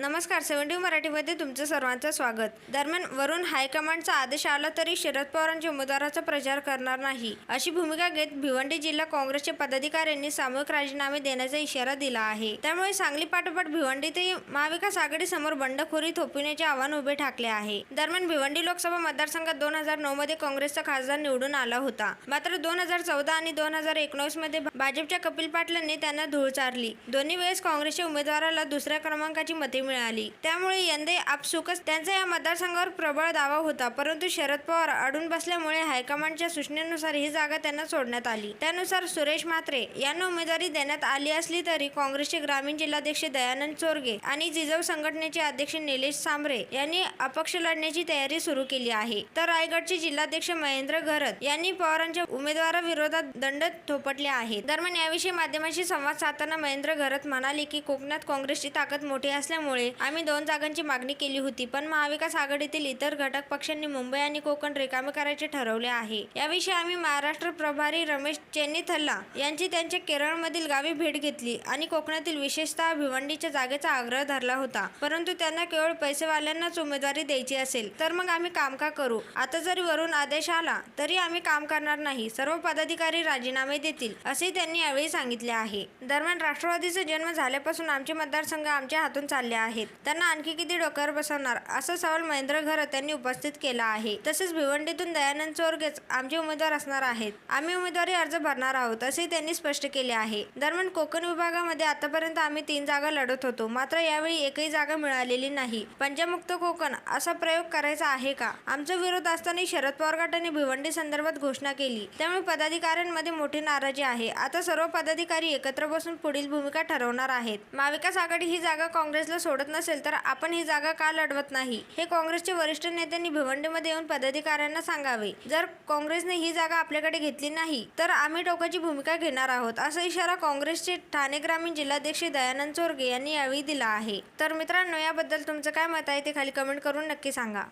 नमस्कार सेव्हन्टी मराठीमध्ये तुमचं सर्वांचं स्वागत. दरम्यान वरून हायकमांडचा आदेश आला तरी शरद पवारांच्या उमेदवाराचा प्रचार करणार नाही. अशी भूमिका घेत भिवंडी जिल्हा काँग्रेसचे पदाधिकाऱ्यांनी सामूहिक राजीनामे देण्याचा इशारा दिला आहे. त्यामुळे सांगली पाठोपाठ भिवंडीतही महाविकास आघाडीसमोर बंडखोरी थोपविण्याचे आव्हान उभे ठाकले आहे. दरम्यान भिवंडी लोकसभा मतदारसंघात दोन हजार नऊ मध्ये काँग्रेसचा खासदार निवडून आला होता. मात्र दोन हजार चौदा आणि दोन हजार एकोणीसमध्ये भाजपच्या कपिल पाटलांनी त्यांना धूळ चारली. दोन्ही वेळेस काँग्रेसच्या उमेदवाराला दुसऱ्या क्रमांकाची मते मिळाली. त्यामुळे यंदे आपसुकच त्यांचा या मतदारसंघावर प्रबळ दावा होता. परंतु शरद पवार अडून बसल्यामुळे हायकमांडच्या सूचनेनुसार ही जागा त्यांना सोडण्यात आली. त्यानुसार सुरेश म्हात्रे यांना उमेदवारी देण्यात आली असली तरी काँग्रेसचे ग्रामीण जिल्हाध्यक्ष दयानंद चोरगे आणि जिजाऊ संघटनेचे अध्यक्ष निलेश सांबरे यांनी अपक्ष लढण्याची तयारी सुरू केली आहे. तर रायगडचे जिल्हाध्यक्ष महेंद्र घरत यांनी पवारांच्या उमेदवाराविरोधात दंड थोपटले आहे. दरम्यान याविषयी माध्यमांशी संवाद साधताना महेंद्र घरत म्हणाले की कोकणात काँग्रेसची ताकद मोठी असल्यामुळे आम्ही दोन जागांची मागणी केली होती पण महाविकास आघाडीतील इतर घटक पक्षांनी मुंबई आणि कोकण रिकामे करायचे ठरवले आहे. याविषयी आम्ही महाराष्ट्र प्रभारी रमेश चेन्नीथल्ला यांची त्यांच्या केरळमधील गावी भेट घेतली आणि कोकणातील विशेषतः भिवंडीच्या जागेचा आग्रह धरला होता. परंतु त्यांना केवळ पैसेवाल्यांनाच उमेदवारी द्यायची असेल तर मग आम्ही काम का करू. आता जरी वरून आदेश आला तरी आम्ही काम करणार नाही सर्व पदाधिकारी राजीनामे देतील असे त्यांनी यावेळी सांगितले आहे. दरम्यान राष्ट्रवादीचा जन्म झाल्यापासून आमचे मतदारसंघ आमच्या हातून चालले आहेत. त्यांना आणखी किती डोक्यावर बसवणार? असा सवाल महेंद्र घरत त्यांनी उपस्थित केला आहे. तसेच भिवंडीतून दयानंद चोरगेच आमचे उमेदवार असणार आहेत. आम्ही उमेदवारी अर्ज भरणार आहोत असे त्यांनी स्पष्ट केले आहे. दरम्यान कोकण विभागामध्ये आतापर्यंत आम्ही तीन जागा लढत होतो. मात्र यावेळी एकही जागा मिळालेली नाही. पंचमुक्त कोकण असा प्रयोग करायचा आहे का? आमचा विरोध असताना शरद पवार गटाने भिवंडी संदर्भात घोषणा केली. त्यामुळे पदाधिकाऱ्यांमध्ये मोठी नाराजी आहे. आता सर्व पदाधिकारी एकत्र बसून पुढील भूमिका ठरवणार आहेत. महाविकास आघाडी ही जागा काँग्रेसला सोडत नसेल तर आपण ही जागा का लढवत नाही? हे काँग्रेसचे वरिष्ठ नेत्यांनी भिवंडीमध्ये येऊन पदाधिकाऱ्यांना सांगावे. जर काँग्रेसने ही जागा आपल्याकडे घेतली नाही तर आम्ही टोकाची भूमिका घेणार आहोत असा इशारा काँग्रेसचे ठाणे ग्रामीण जिल्हाध्यक्ष दयानंद चोरगे यांनी यावेळी दिला आहे. तर मित्रांनो याबद्दल तुमचं काय मत आहे ते खाली कमेंट करून नक्की सांगा.